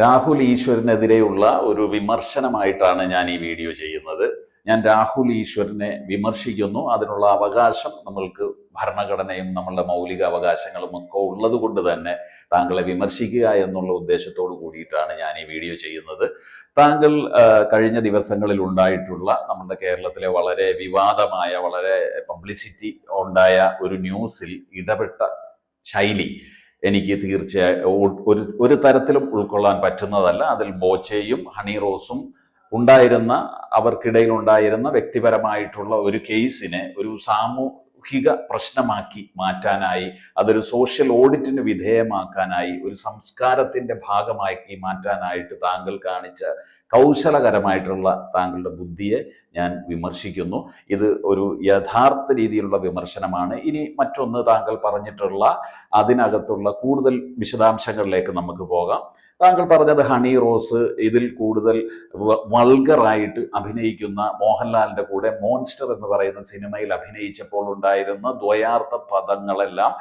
രാഹുൽ ഈശ്വരനെതിരെയുള്ള ഒരു വിമർശനമായിട്ടാണ് ഞാൻ ഈ വീഡിയോ ചെയ്യുന്നത്. ഞാൻ രാഹുൽ ഈശ്വരനെ വിമർശിക്കുന്നു. അതിനുള്ള അവകാശം നമ്മൾക്ക് ഭരണഘടനയും നമ്മളുടെ മൗലിക അവകാശങ്ങളും ഒക്കെ ഉള്ളത് കൊണ്ട് തന്നെ താങ്കളെ വിമർശിക്കുക എന്നുള്ള ഉദ്ദേശത്തോട് കൂടിയിട്ടാണ് ഞാൻ ഈ വീഡിയോ ചെയ്യുന്നത്. താങ്കൾ കഴിഞ്ഞ ദിവസങ്ങളിൽ ഉണ്ടായിട്ടുള്ള നമ്മുടെ കേരളത്തിലെ വളരെ വിവാദമായ വളരെ പബ്ലിസിറ്റി ഉണ്ടായ ഒരു ന്യൂസിൽ ഇടപെട്ട ശൈലി എനിക്ക് തീർച്ചയായും ഒരു ഒരു തരത്തിലും ഉൾക്കൊള്ളാൻ പറ്റുന്നതല്ല. അതിൽ ബോച്ചയും ഹണി റോസും ഉണ്ടായിരുന്ന അവർക്കിടയിൽ ഉണ്ടായിരുന്ന വ്യക്തിപരമായിട്ടുള്ള ഒരു കേസിനെ ഒരു സാമൂഹിക പ്രശ്നമാക്കി മാറ്റാനായി അതൊരു സോഷ്യൽ ഓഡിറ്റിന് വിധേയമാക്കാനായി ഒരു സംസ്കാരത്തിന്റെ ഭാഗമാക്കി മാറ്റാനായിട്ട് താങ്കൾ കാണിച്ച കൗശലകരമായിട്ടുള്ള താങ്കളുടെ ബുദ്ധിയെ ഞാൻ വിമർശിക്കുന്നു. ഇത് ഒരു യഥാർത്ഥ രീതിയിലുള്ള വിമർശനമാണ്. ഇനി മറ്റൊന്ന് താങ്കൾ പറഞ്ഞിട്ടുള്ള അതിനകത്തുള്ള കൂടുതൽ വിശദാംശങ്ങളിലേക്ക് നമുക്ക് പോകാം. താങ്കൾ പറഞ്ഞത് ഹണി റോസ് ഇതിൽ കൂടുതൽ വൾഗറായിട്ട് അഭിനയിക്കുന്ന മോഹൻലാലിന്റെ കൂടെ മോൺസ്റ്റർ എന്ന് പറയുന്ന സിനിമയിൽ അഭിനയിച്ചപ്പോൾ ഉണ്ടായിരുന്ന ദ്വയാർത്ഥ പദങ്ങളെല്ലാം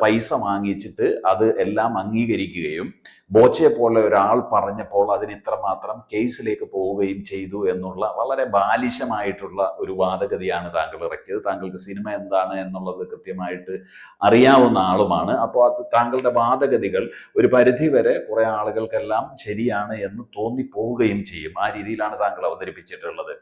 പൈസ വാങ്ങിച്ചിട്ട് അത് എല്ലാം അംഗീകരിക്കുകയും ബോച്ചയെ പോലെ ഒരാൾ പറഞ്ഞപ്പോൾ അതിന് ഇത്രമാത്രം കേസിലേക്ക് പോവുകയും ചെയ്തു എന്നുള്ള വളരെ ബാലിശമായിട്ടുള്ള ഒരു വാദഗതിയാണ് താങ്കൾ ഇറക്കിയത്. താങ്കൾക്ക് സിനിമ എന്താണ് എന്നുള്ളത് കൃത്യമായിട്ട് അറിയാവുന്ന ആളുമാണ്. അപ്പോൾ അത് താങ്കളുടെ വാദഗതികൾ ഒരു പരിധി വരെ കുറെ ആളുകൾക്കെല്ലാം ശരിയാണ് എന്ന് തോന്നിപ്പോവുകയും ചെയ്യും. ആ രീതിയിലാണ് താങ്കൾ അവതരിപ്പിച്ചിട്ടുള്ളത്.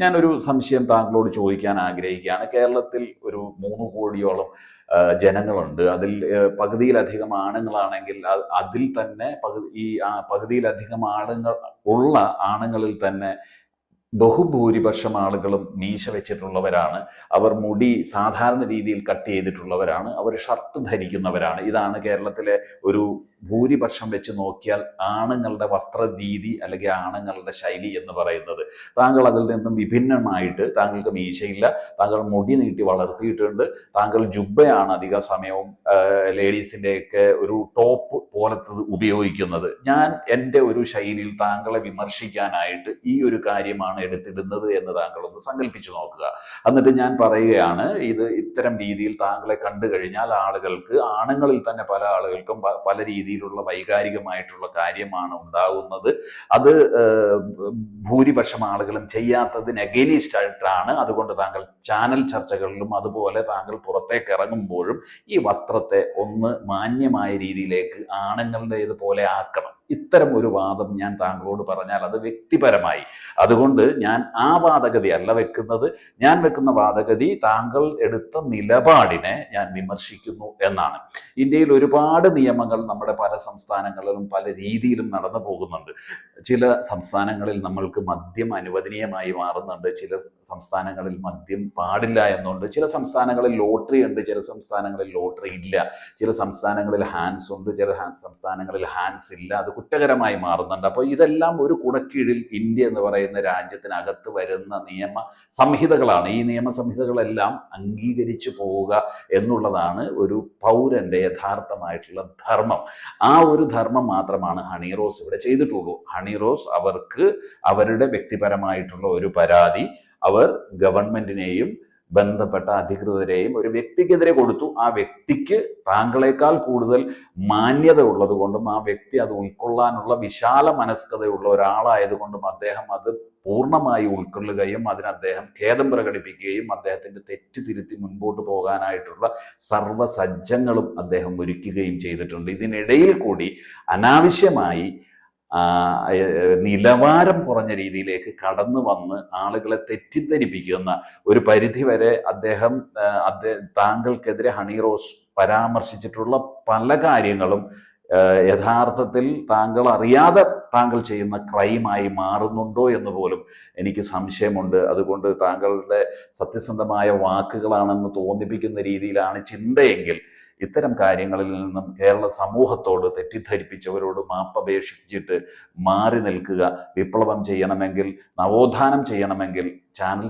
ഞാനൊരു സംശയം താങ്കളോട് ചോദിക്കാൻ ആഗ്രഹിക്കുകയാണ്. കേരളത്തിൽ ഒരു മൂന്ന് കോടിയോളം ജനങ്ങളുണ്ട്. അതിൽ പകുതിയിലധികം ആണുങ്ങളാണെങ്കിൽ അത് അതിൽ തന്നെ പകുതി ഈ പകുതിയിലധികം ആണുങ്ങൾ ഉള്ള ആണുങ്ങളിൽ തന്നെ ബഹുഭൂരിപക്ഷം ആളുകളും മീശ വെച്ചിട്ടുള്ളവരാണ്. അവർ മുടി സാധാരണ രീതിയിൽ കട്ട് ചെയ്തിട്ടുള്ളവരാണ്. അവർ ഷർട്ട് ധരിക്കുന്നവരാണ്. ഇതാണ് കേരളത്തിലെ ഒരു ഭൂരിപക്ഷം വെച്ച് നോക്കിയാൽ ആണുങ്ങളുടെ വസ്ത്രരീതി അല്ലെങ്കിൽ ആണുങ്ങളുടെ ശൈലി എന്ന് പറയുന്നത്. താങ്കൾ അതിൽ നിന്നും വിഭിന്നമായിട്ട് താങ്കൾക്ക് മീശയില്ല. താങ്കൾ മുടി നീട്ടി വളർത്തിയിട്ടുണ്ട്. താങ്കൾ ജുബയാണ് അധിക സമയവും ലേഡീസിന്റെയൊക്കെ ഒരു ടോപ്പ് പോലത്തത് ഉപയോഗിക്കുന്നത്. ഞാൻ എന്റെ ഒരു ശൈലിയിൽ താങ്കളെ വിമർശിക്കാനായിട്ട് ഈ ഒരു കാര്യമാണ് എടുത്തിടുന്നത് എന്ന് താങ്കളൊന്ന് സങ്കല്പിച്ചു നോക്കുക. എന്നിട്ട് ഞാൻ പറയുകയാണ് ഇത് ഇത്തരം രീതിയിൽ താങ്കളെ കണ്ടു കഴിഞ്ഞാൽ ആളുകൾക്ക് ആണുങ്ങളിൽ തന്നെ പല ആളുകൾക്കും പല രീതിയിലുള്ള വൈകാരികമായിട്ടുള്ള കാര്യമാണ് ഉണ്ടാകുന്നത് അത് ഭൂരിപക്ഷം ആളുകളും ചെയ്യാത്തതിന് അഗെയിനിസ്റ്റ് ആയിട്ടാണ്. അതുകൊണ്ട് താങ്കൾ ചാനൽ ചർച്ചകളിലും അതുപോലെ താങ്കൾ പുറത്തേക്ക് ഇറങ്ങുമ്പോഴും ഈ വസ്ത്രത്തെ ഒന്ന് മാന്യമായ രീതിയിലേക്ക് ആണുങ്ങളുടേത് പോലെ ആക്കണം. ഇത്തരം ഒരു വാദം ഞാൻ താങ്കളോട് പറഞ്ഞാൽ അത് വ്യക്തിപരമായി. അതുകൊണ്ട് ഞാൻ ആ വാദഗതി അല്ല വെക്കുന്നത്. ഞാൻ വെക്കുന്ന വാദഗതി താങ്കൾ എടുത്ത നിലപാടിനെ ഞാൻ വിമർശിക്കുന്നു എന്നാണ്. ഇന്ത്യയിൽ ഒരുപാട് നിയമങ്ങൾ നമ്മുടെ പല സംസ്ഥാനങ്ങളിലും പല രീതിയിലും നടന്നു പോകുന്നുണ്ട്. ചില സംസ്ഥാനങ്ങളിൽ നമ്മൾക്ക് മദ്യം അനുവദനീയമായി മാറുന്നുണ്ട്. ചില സംസ്ഥാനങ്ങളിൽ മദ്യം പാടില്ല എന്നുണ്ട്. ചില സംസ്ഥാനങ്ങളിൽ ലോട്ടറി ഉണ്ട്. ചില സംസ്ഥാനങ്ങളിൽ ലോട്ടറി ഇല്ല. ചില സംസ്ഥാനങ്ങളിൽ ഹാൻസ് ഉണ്ട്. ചില സംസ്ഥാനങ്ങളിൽ ഹാൻസ് ഇല്ല. അത് കുറ്റകരമായി മാറുന്നുണ്ട്. അപ്പോൾ ഇതെല്ലാം ഒരു കുടക്കീഴിൽ ഇന്ത്യ എന്ന് പറയുന്ന രാജ്യത്തിനകത്ത് വരുന്ന നിയമ സംഹിതകളാണ്. ഈ നിയമ സംഹിതകളെല്ലാം അംഗീകരിച്ചു പോവുക എന്നുള്ളതാണ് ഒരു പൗരന്റെ യഥാർത്ഥമായിട്ടുള്ള ധർമ്മം. ആ ഒരു ധർമ്മം മാത്രമാണ് ഹണിറോസ് ഇവിടെ ചെയ്തിട്ടുള്ളൂ. ഹണിറോസ് അവർക്ക് അവരുടെ വ്യക്തിപരമായിട്ടുള്ള ഒരു പരാതി അവർ ഗവൺമെന്റിനെയും ബന്ധപ്പെട്ട അധികൃതരെയും ഒരു വ്യക്തിക്കെതിരെ കൊടുത്തു. ആ വ്യക്തിക്ക് താങ്കളെക്കാൾ കൂടുതൽ മാന്യത ഉള്ളത് കൊണ്ടും ആ വ്യക്തി അത് ഉൾക്കൊള്ളാനുള്ള വിശാല മനസ്കതയുള്ള ഒരാളായതുകൊണ്ടും അദ്ദേഹം അത് പൂർണമായി ഉൾക്കൊള്ളുകയും അതിന് അദ്ദേഹം ഖേദം പ്രകടിപ്പിക്കുകയും അദ്ദേഹത്തിന്റെ തെറ്റ് തിരുത്തി മുൻപോട്ട് പോകാനായിട്ടുള്ള സർവസജ്ജങ്ങളും അദ്ദേഹം ഒരുക്കുകയും ചെയ്തിട്ടുണ്ട്. ഇതിനിടയിൽ കൂടി അനാവശ്യമായി നിലവാരം കുറഞ്ഞ രീതിയിലേക്ക് കടന്നു വന്ന് ആളുകളെ തെറ്റിദ്ധരിപ്പിക്കുന്ന ഒരു പരിധി വരെ അദ്ദേഹം താങ്കൾക്കെതിരെ ഹണി റോസ് പരാമർശിച്ചിട്ടുള്ള പല കാര്യങ്ങളും യഥാർത്ഥത്തിൽ താങ്കൾ അറിയാതെ താങ്കൾ ചെയ്യുന്ന ക്രൈമായി മാറുന്നുണ്ടോ എന്ന് പോലും എനിക്ക് സംശയമുണ്ട്. അതുകൊണ്ട് താങ്കളുടെ സത്യസന്ധമായ വാക്കുകളാണെന്ന് തോന്നിപ്പിക്കുന്ന രീതിയിലാണ് ചിന്തയെങ്കിൽ ഇത്തരം കാര്യങ്ങളിൽ നിന്നും കേരള സമൂഹത്തോട് തെറ്റിദ്ധരിപ്പിച്ചവരോട് മാപ്പപേക്ഷിച്ചിട്ട് മാറി നിൽക്കുക വിപ്ലവം ചെയ്യണമെങ്കിൽ നവോത്ഥാനം ചെയ്യണമെങ്കിൽ ചാനൽ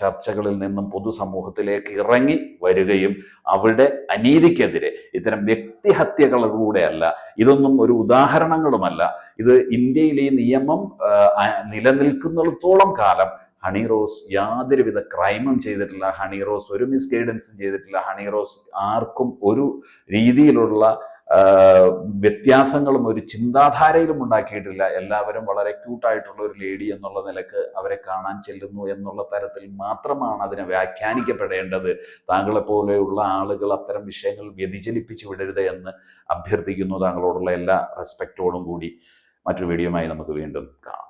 ചർച്ചകളിൽ നിന്നും പൊതുസമൂഹത്തിലേക്ക് ഇറങ്ങി വരികയും അവിടെ അനീതിക്കെതിരെ ഇത്തരം വ്യക്തിഹത്യകളിലൂടെയല്ല ഇതൊന്നും ഒരു ഉദാഹരണങ്ങളുമല്ല. ഇത് ഇന്ത്യയിലെ നിയമം നിലനിൽക്കുന്നിടത്തോളം കാലം ഹണി റോസ് യാതൊരുവിധ ക്രൈമും ചെയ്തിട്ടില്ല. ഹണി റോസ് ഒരു മിസ്ഗൈഡൻസും ചെയ്തിട്ടില്ല. ഹണി റോസ് ആർക്കും ഒരു രീതിയിലുള്ള വ്യത്യാസങ്ങളും ഒരു ചിന്താധാരയിലും ഉണ്ടാക്കിയിട്ടില്ല. എല്ലാവരും വളരെ ക്യൂട്ടായിട്ടുള്ള ഒരു ലേഡി എന്നുള്ള നിലയ്ക്ക് അവരെ കാണാൻ ചെല്ലുന്നു എന്നുള്ള തരത്തിൽ മാത്രമാണ് അതിനെ വ്യാഖ്യാനിക്കപ്പെടേണ്ടത്. താങ്കളെ പോലെയുള്ള ആളുകൾ അത്തരം വിഷയങ്ങൾ വ്യതിചലിപ്പിച്ചു വിടരുത് എന്ന് അഭ്യർത്ഥിക്കുന്നു. താങ്കളോടുള്ള എല്ലാ റെസ്പെക്റ്റോടും കൂടി. മറ്റൊരു വീഡിയോയുമായി നമുക്ക് വീണ്ടും കാണാം.